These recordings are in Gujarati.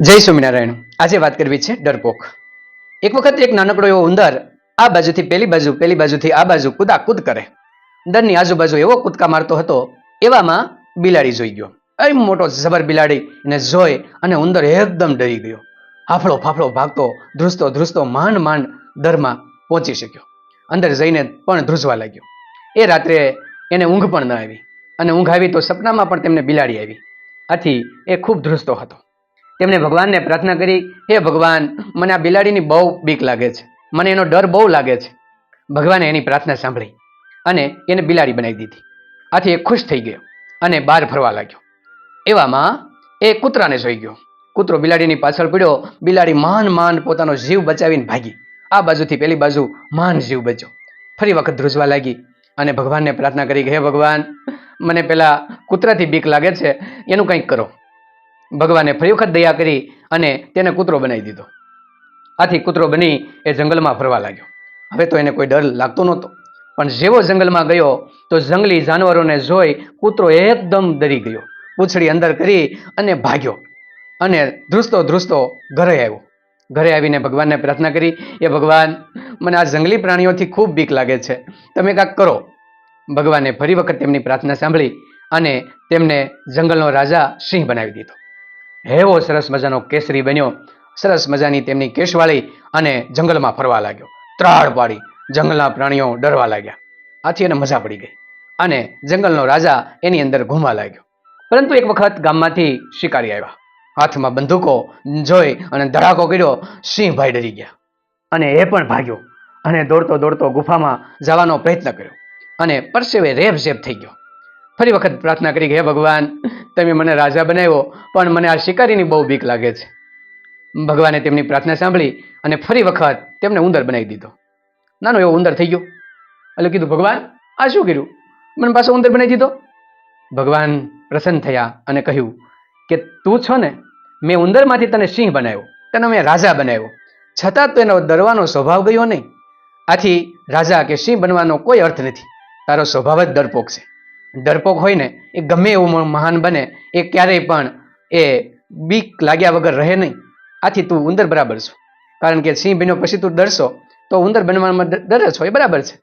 જય સ્વામિનારાયણ. આજે વાત કરવી છે ડરપોક. એક વખત એક નાનકડો એવો ઉંદર આ બાજુથી પેલી બાજુ, પેલી બાજુથી આ બાજુ કૂદા કૂદ કરે. ઉંદરની આજુબાજુ એવો કૂદકા મારતો હતો, એવામાં બિલાડી જોઈ ગયો. અરે મોટો જબર બિલાડી ને જોઈ અને ઉંદર એકદમ ડરી ગયો. હાફળો ફાફળો ભાગતો ધ્રુસતો ધ્રુસતો માંડ માંડ દરમાં પહોંચી શક્યો. અંદર જઈને પણ ધ્રુજવા લાગ્યો. એ રાત્રે એને ઊંઘ પણ ન આવી. અને ઊંઘ આવી તો સપનામાં પણ તેમને બિલાડી આવી. આથી એ ખૂબ ધ્રુસતો હતો. તેમણે ભગવાનને પ્રાર્થના કરી, હે ભગવાન, મને આ બિલાડીની બહુ બીક લાગે છે. મને એનો ડર બહુ લાગે છે. ભગવાને એની પ્રાર્થના સાંભળી અને એને બિલાડી બનાવી દીધી. આથી એ ખુશ થઈ ગયો અને બહાર ફરવા લાગ્યો. એવામાં એ કૂતરાને જોઈ ગયો. કૂતરો બિલાડીની પાછળ પડ્યો. બિલાડી માન માન પોતાનો જીવ બચાવીને ભાગી. આ બાજુથી પેલી બાજુ માન જીવ બચ્યો. ફરી વખત ધ્રુજવા લાગી અને ભગવાનને પ્રાર્થના કરી કે, હે ભગવાન, મને પેલા કૂતરાથી બીક લાગે છે. એનું કંઈક કરો. ભગવાને ફરી વખત દયા કરી અને તેને કૂતરો બનાવી દીધો. આથી કૂતરો બની એ જંગલમાં ફરવા લાગ્યો. હવે તો એને કોઈ ડર લાગતો નહોતો. પણ જેવો જંગલમાં ગયો, તો જંગલી જાનવરોને જોઈ કૂતરો એકદમ ડરી ગયો. પૂંછડી અંદર કરી અને ભાગ્યો અને ધ્રુસતો ધ્રુસતો ઘરે આવ્યો. ઘરે આવીને ભગવાનને પ્રાર્થના કરી, એ ભગવાન, મને આ જંગલી પ્રાણીઓથી ખૂબ બીક લાગે છે. તમે કાંક કરો. ભગવાને ફરી વખત તેમની પ્રાર્થના સાંભળી અને તેમને જંગલનો રાજા સિંહ બનાવી દીધો. હેવો સરસ મજાનો કેસરી બન્યો. સરસ મજાની તેમની કેશવાળી અને જંગલમાં ફરવા લાગ્યો. ત્રાળ પાડી જંગલના પ્રાણીઓ ડરવા લાગ્યા. આથી એને મજા પડી ગઈ અને જંગલનો રાજા એની અંદર ઘૂમવા લાગ્યો. પરંતુ એક વખત ગામમાંથી શિકારી આવ્યા. હાથમાં બંદૂકો, જોઈ અને ધડાકો કર્યો સિંહ ભાઈ ડરી ગયા. અને એ પણ ભાગ્યો અને દોડતો દોડતો ગુફામાં જવાનો પ્રયત્ન કર્યો. અને પરસેવે રેબ ઝેપ થઈ ગયો. ફરી વખત પ્રાર્થના કરી કે, હે ભગવાન તમે મને રાજા બનાવ્યો, પણ મને આ શિકારીની બહુ બીક લાગે છે. ભગવાને તેમની પ્રાર્થના સાંભળી અને ફરી વખત તેમને ઉંદર બનાવી દીધો. નાનો એવો ઉંદર થઈ ગયો. એટલે કીધું, ભગવાન, આ શું કર્યું? મને પાછો ઉંદર બનાવી દીધો. ભગવાન પ્રસન્ન થયા અને કહ્યું કે, તું છો ને, મેં ઉંદરમાંથી તને સિંહ બનાવ્યો, તને મેં રાજા બનાવ્યો. છતાં તો એનો ડરવાનો સ્વભાવ ગયો નહીં. આથી રાજા કે સિંહ બનવાનો કોઈ અર્થ નથી. તારો સ્વભાવ જ ડરપોક છે. ડરપોક હોય ને, એ ગમે એવું મહાન બને, એ ક્યારેય પણ એ બીક લાગ્યા વગર રહે નહીં. આથી તું ઉંદર બરાબર છો. કારણ કે સિંહ બન્યો પછી તું ડરશો, તો ઉંદર બનવામાં ડર છો એ બરાબર છે.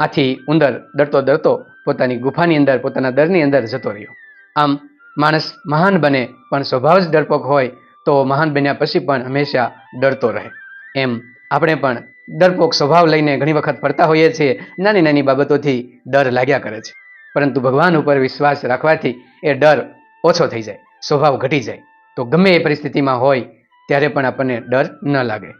આથી ઉંદર ડરતો ડરતો પોતાની ગુફાની અંદર, પોતાના દરની અંદર જતો રહ્યો. આમ માણસ મહાન બને, પણ સ્વભાવ જ ડરપોક હોય, તો મહાન બન્યા પછી પણ હંમેશા ડરતો રહે. એમ આપણે પણ ડરપોક સ્વભાવ લઈને ઘણી વખત ફરતા હોઈએ છીએ નાની નાની બાબતોથી ડર લાગ્યા કરે છે. પરંતુ ભગવાન ઉપર વિશ્વાસ રાખવાથી એ ડર ઓછો થઈ જાય, સ્વભાવ ઘટી જાય. તો ગમે એ પરિસ્થિતિમાં હોય, ત્યારે પણ આપણને ડર ન લાગે.